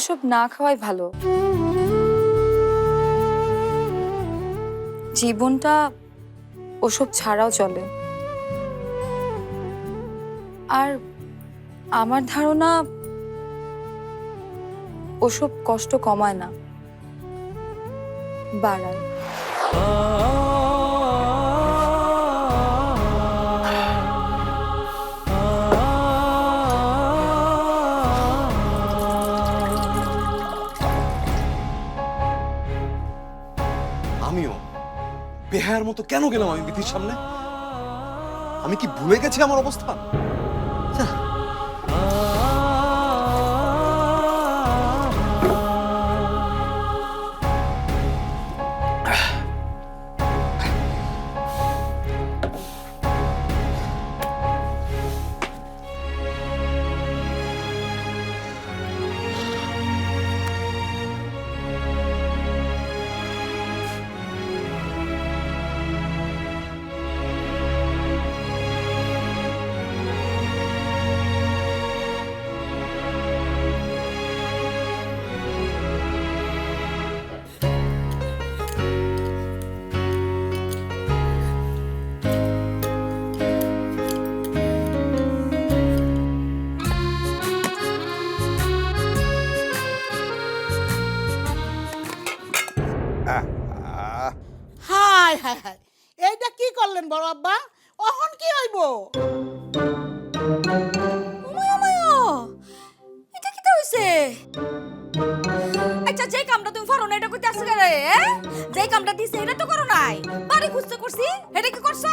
ওসব না খাওয়াই ভালো। জীবনটা ওসব ছাড়াও চলে। আর আমার ধারণা, ওসব কষ্ট কমায় না। বাড়ায়। বেহায়ার মতো কেন গেলাম আমি বিধির সামনে? আমি কি ভুলে গেছি আমার অবস্থা হাই হাই হাই এইটা কি করলেন বড় আব্বা? অহন কি হইব? এটা কি হইছে? আচ্ছা যেই কামটা তুমি পারো না, এটা করতে আসছে রে যেই কামটা দিছে, এটা তো করো নাই। বাড়ি খুঁজতে করছি, এটা কি করছ?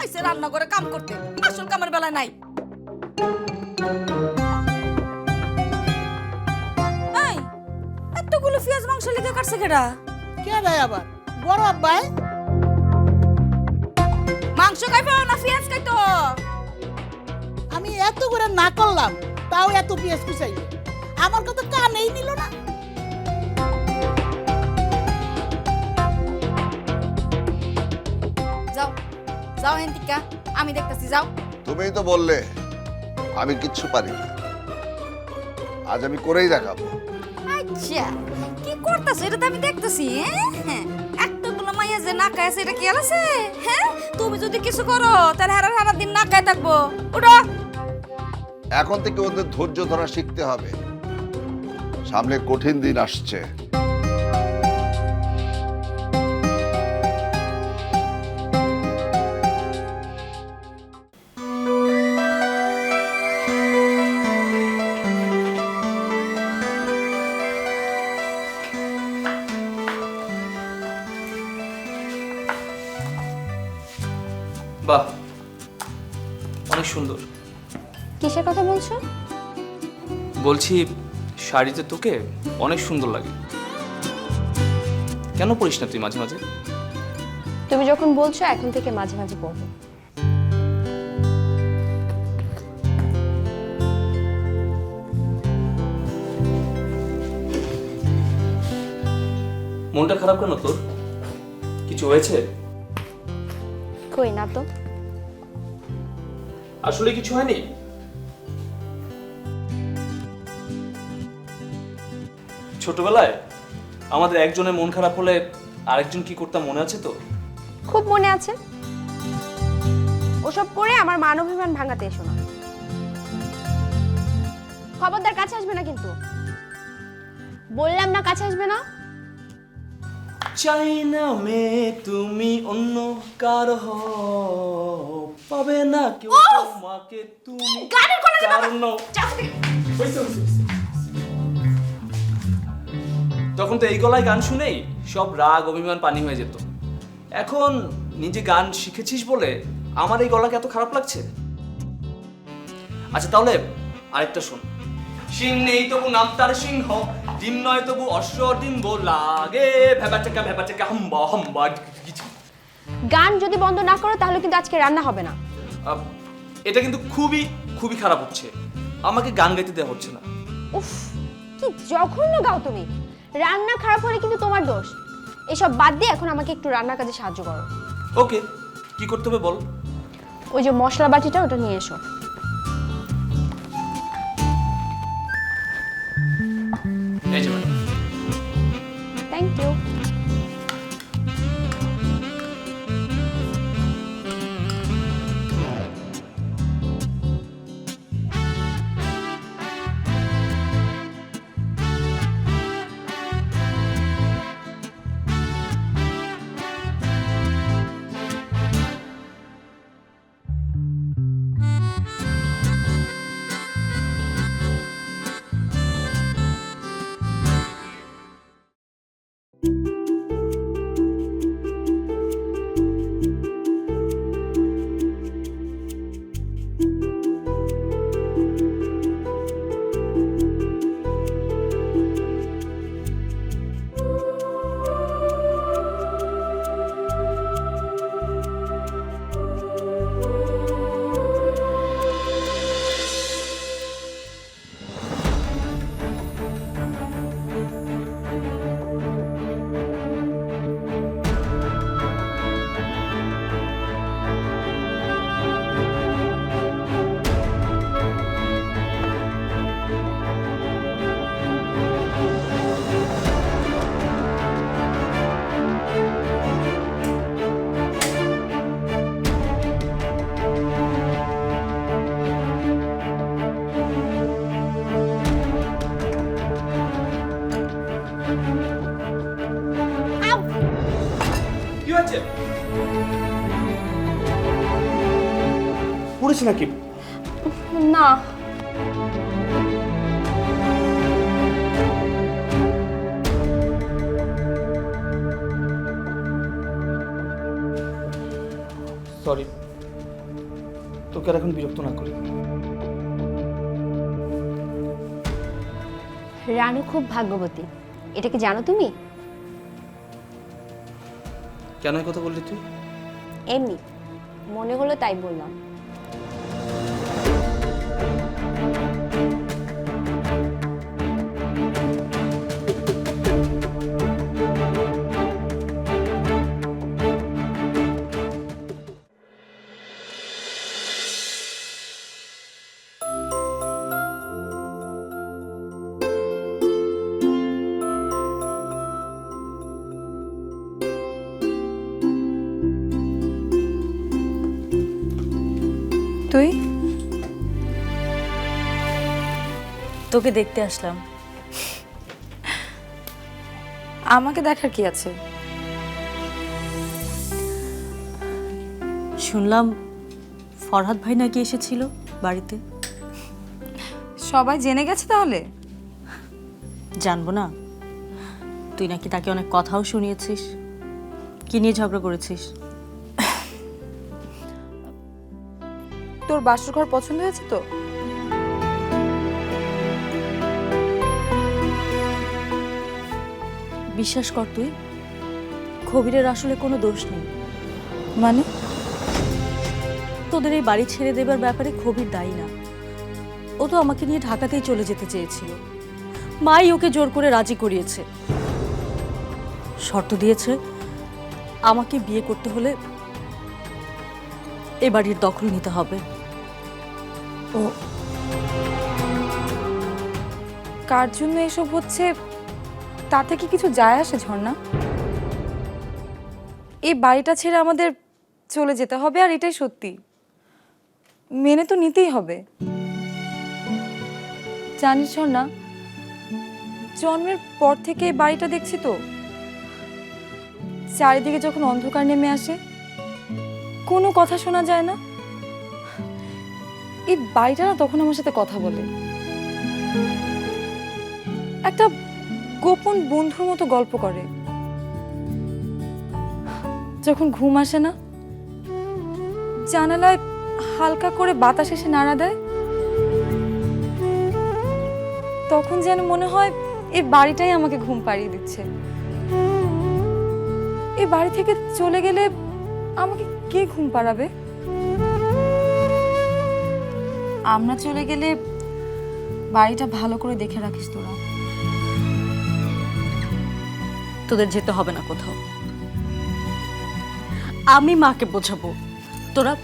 আইসে রান্না করে কাম করতে, আসল কামের বেলা নাই। এই, এতগুলো পেঁয়াজ মাংস লেগে কাটছে কেডা? কে রে আবার? বড় আব্বাই? মাংস খাইবে না পেঁয়াজ খাইতো? আমি এত করে না করলাম তাও এত পেঁয়াজ কুচাইল। আমার কথা কানেই নিল না। যাও যাও হেন্তিকা আমি দেখতেছি যাও। তুমিই তো বললে আমি কিচ্ছু পারি না। আজ আমি করেই দেখাবো। আচ্ছা। এটা তো আমি দেখতেছি হ্যাঁ? মাইয়া যে নাকায় আছে এটা খেয়াল আছে হ্যাঁ? তুমি যদি কিছু করো, তাহলে হারা হারা দিন না খায় থাকব। উঠো! এখন থেকে ওদের ধৈর্য ধরা শিখতে হবে। সামনে কঠিন দিন আসছে। বলছি শাড়িতে তোকে অনেক সুন্দর লাগে। কেন পড়িস না তুই মাঝে মাঝে? তুমি যখন বলছো এখন থেকে মাঝে মাঝে পড়ব। মনটা খারাপ কেন তোর? কিছু হয়েছে? কই না তো। আসলে কিছু হয়নি? ছোটবেলায় আমাদের একজনের মন খারাপ হলে আরেকজন কি করতাম মনে আছে তো? খুব মনে আছে। ওসব করে আমার মান অভিমান ভাঙাতে এসো না। খবরদার কাছে আসবে না কিন্তু। বললাম না কাছে আসবে না। চাই না মে তুমি অন্য কার পাবে না কেউ তোমাকে তুমি। গানের কোলে দিবা তখন তো এই গলায় গান শুনেই সব রাগ অভিমান পানি হয়ে যেত। এখন নিজে গান শিখেছিস বলে আমার এই গলাকে এত খারাপ লাগছে? আচ্ছা তাহলে আরেকটা শোন। সিং নেই তবু নাম তার সিংহ ডিম নয় তবু অশ্ব ডিম্ব লাগে। ভেবা চাকা ভেবা চাকা হাম্বা হাম্বা গান যদি বন্ধ না করো তাহলে কিন্তু আজকে রান্না হবে না। এটা কিন্তু খুবই খুবই খারাপ হচ্ছে। আমাকে গান গাইতে দেওয়া হচ্ছে না। উফ কি জঘন্য গাও তুমি। রান্না খারাপ হলে কিন্তু তোমার দোষ। এসব বাদ দিয়ে এখন আমাকে একটু রান্নার কাজে সাহায্য করো। ওকে কি করতে হবে বল? ওই যে মশলা বাটিটা ওটা নিয়ে এসো। হয়েছে পড়েছে নাকি? না। সরি তোকে আর এখন বিরক্ত না করি। রানু খুব ভাগ্যবতী। এটা কি জানো তুমি? কেন কথা বললি তুই? এমনি। মনে হলো তাই বললাম। তুই? তোকে দেখতে আসলাম। আমাকে দেখার কি আছে? শুনলাম ফরহাদ ভাই নাকি এসেছিল বাড়িতে। সবাই জেনে গেছে তাহলে? জানব না। তুই নাকি তাকে অনেক কথাও শুনিয়েছিস। কি নিয়ে ঝগড়া করেছিস? তোর বাসর ঘর পছন্দ হয়েছে তো? বিশ্বাস কর তুই, খবিরের আসলে কোনো দোষ নেই। মানে? তোদের এই বাড়ি ছেড়ে দেবার ব্যাপারে কবির দায়ী না। ও তো আমাকে নিয়ে ঢাকাতেই চলে যেতে চেয়েছিল। মাই ওকে জোর করে রাজি করিয়েছে। শর্ত দিয়েছে, আমাকে বিয়ে করতে হলে এ বাড়ির দখল নিতে হবে। ও। কার জন্য এসব হচ্ছে? তাতে কি কিছু যায় আসে ঝর্ণা? এই বাড়িটা ছেড়ে আমাদের চলে যেতে হবে, আর এটাই সত্যি। মেনে তো নিতেই হবে। জানিস ঝর্ণা, জন্মের পর থেকে এই বাড়িটা দেখছি তো। চারিদিকে যখন অন্ধকার নেমে আসে, কোনো কথা শোনা যায় না। এই বাড়িটা না তখন আমার সাথে কথা বলে। একটা গোপন বন্ধুর মতো গল্প করে। যখন ঘুম আসে না, জানালায় হালকা করে বাতাস এসে নাড়া দেয়, তখন যেন মনে হয় এই বাড়িটাই আমাকে ঘুম পাড়িয়ে দিচ্ছে। এই বাড়ি থেকে চলে গেলে আমাকে কে ঘুম পাড়াবে? আমরা চলে গেলে বাড়িটা ভালো করে দেখে রাখিস তোরা। তোদের যেতে হবে না কোথাও। আমি মাকে বোঝাবো। তোরা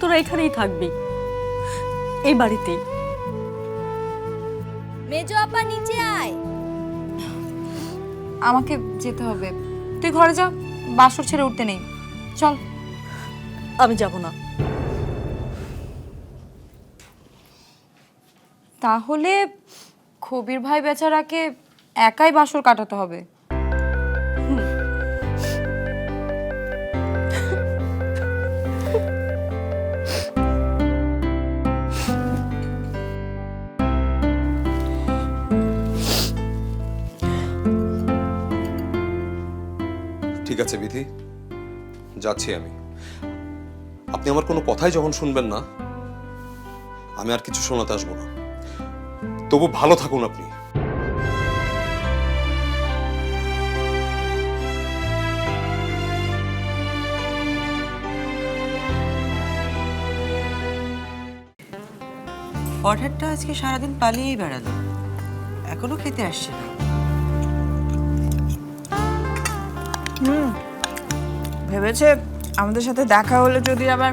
তোরা এখানেই থাকবি। এই বাড়িতেই। মেজো আপা নিচে আয়। আমাকে যেতে হবে। তুই ঘরে যা বাসর ছেড়ে উঠতে নেই। চল। আমি যাব না। তাহলে কবির ভাই বেচারাকে একাই বাসর কাটাতে হবে। ঠিক আছে বিধি, যাচ্ছি আমি। আপনি আমার কোনো কথাই যখন শুনবেন না, আমি আর কিছু শোনাতে আসব না। তবু ভালো থাকুন আপনি। অর্ডারটা আজকে সারাদিন পালিয়েই বেড়ালো। এখনও খেতে আসছে না। ভেবেছে আমাদের সাথে দেখা হলে যদি আবার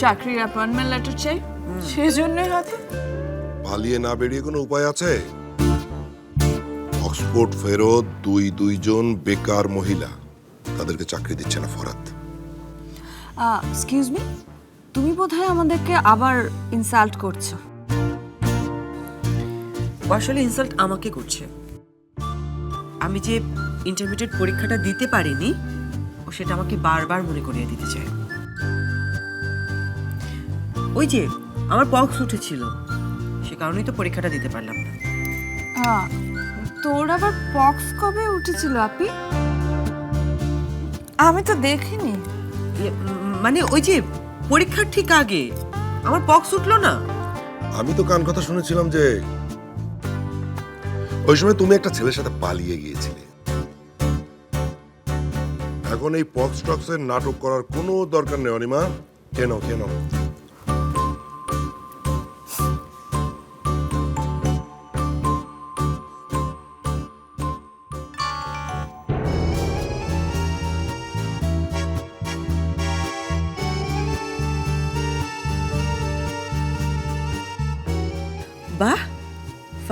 চাকরির অ্যাপয়েন্টমেন্ট লেটার চাই সেজন্যই হয়তো। পালিয়ে না বেরিয়ে কোনো উপায় আছে? অক্সফোর্ড ফেরত দুই দুইজন বেকার মহিলা। তাদেরকে চাকরি দিচ্ছে না ফরাত এক্সকিউজ মি তুমি বোধহয় আমাদেরকে আবার ইনসাল্ট করছ। আসলে ইনসাল্ট আমাকে করছে। আমি যে ইন্টারমিডিয়েট পরীক্ষাটা দিতে পারিনি ও সেটা আমাকে বারবার মনে করিয়ে দিতে চায়। ওই যে আমার পক্স উঠেছিল। সে কারণেই তো পরীক্ষাটা দিতে পারলাম না। হ্যাঁ তোর আবার পক্স কবে উঠেছিল আপি? আমি তো দেখিনি। মানে ওই যে পরীক্ষার ঠিক আগে আমার পক্স উঠল না। আমি তো কান কথা শুনেছিলাম যে ওই সময় তুমি একটা ছেলের সাথে পালিয়ে গিয়েছিলে। এখন এই পক্স টক্সের নাটক করার কোনো দরকার নেই অনিমা। কেন কেন?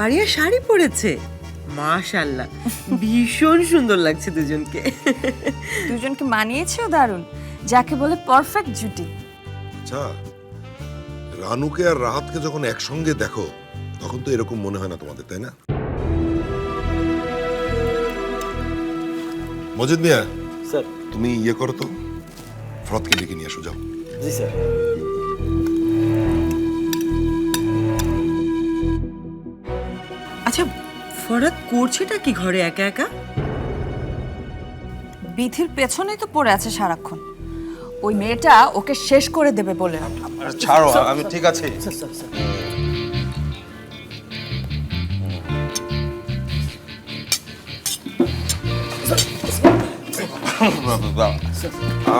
ফারিয়া শাড়ি পরেছে। মাশাল্লাহ ভীষণ সুন্দর লাগছে দুজনকে। দুজনকে মানিয়েছেও দারুণ যাকে বলে পারফেক্ট জুটি। আচ্ছা রানুকে আর রাহাতকে যখন একসঙ্গে দেখো তখন তো এরকম মনে হয় না তোমাদের তাই না? মজিদ মিয়া স্যার। তুমি ইয়ে করো তো ফ্রদকে ডেকে নিয়ে এসো যাও। জি স্যার। আচ্ছা ফরাদ করছেটা কি ঘরে একা একা? বিথির পেছনেই তো পড়ে আছে সারাক্ষণ। ওই মেয়েটা ওকে শেষ করে দেবে বলে। ছাড়ো আমি ঠিক আছি।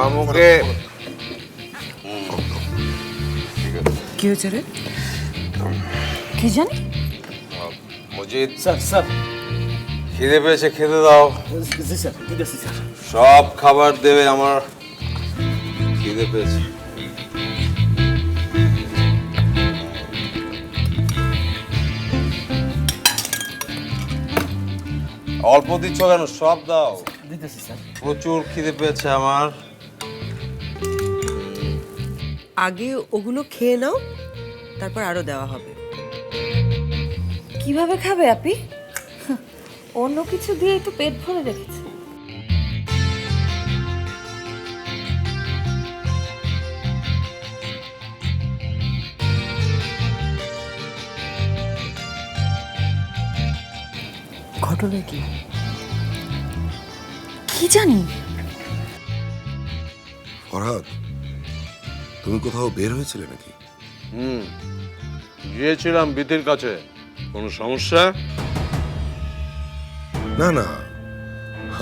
আমাকে। কি হয়েছে রে? কি জানি? Majid sir sir. খিদে পেয়েছে খেতে দাও। জি স্যার দিতেছি স্যার। সব খাবার দেবে আমার। খিদে পেয়েছে। অল্প দিচ্ছ কেন? সব দাও। দিতেছি স্যার। প্রচুর খিদে পেয়েছে আমার। আগে ওগুলো খেয়ে নাও তারপর আরও দেওয়া হবে। কীভাবে খাবে আপি? অন্য কিছু দিয়েই তো পেট ভরে রেখেছে। ঘটনা কি? কি জানি? ফরহাদ তুমি কোথাও বের হয়েছিলে নাকি? হুম গিয়েছিলাম বিধির কাছে। কোনো সমস্যা? না না।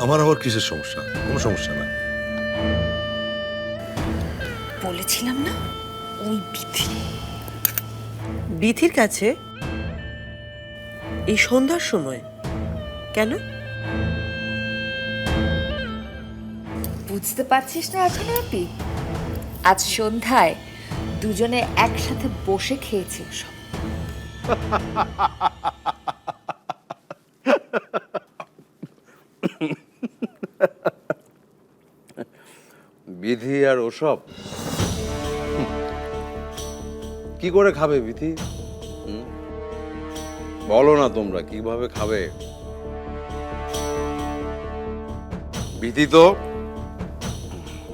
আমার আবার কিসের সমস্যা? কোনো সমস্যা না বলেছিলাম না? ওই বিথি বিথির কাছে এই সন্ধ্যার সময় কেন? বুঝতে পারছিস না এখনও আপি আজ সন্ধ্যায় দুজনে একসাথে বসে খেয়েছি সব বিধি আর ওসব? কি করে খাবে বিধি? বলো না তোমরা, কীভাবে খাবে? বিধি তো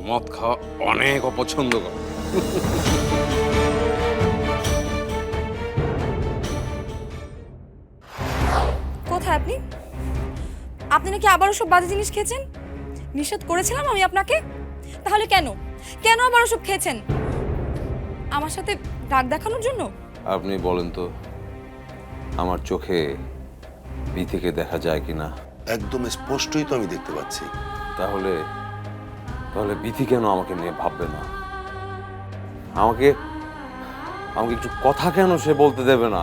মদ খাওয়া অনেক অপছন্দ করে। কোথায় আপনি? আপনি নাকি আবারও সব বাজে জিনিস খেয়েছেন? নিষেধ করেছিলাম আমি আপনাকে? তাহলে কেন? কেন আবার ওসব খেয়েছেন? আমার সাথে রাগ দেখানোর জন্য? আপনি বলেন তো আমার চোখে বিধিকে দেখা যায় কিনা? একদম স্পষ্টই তো আমি দেখতে পাচ্ছি। তাহলে তাহলে বিধি কেন আমাকে নিয়ে ভাববে না? আমাকে আমাকে একটু কথা কেন সে বলতে দেবে না?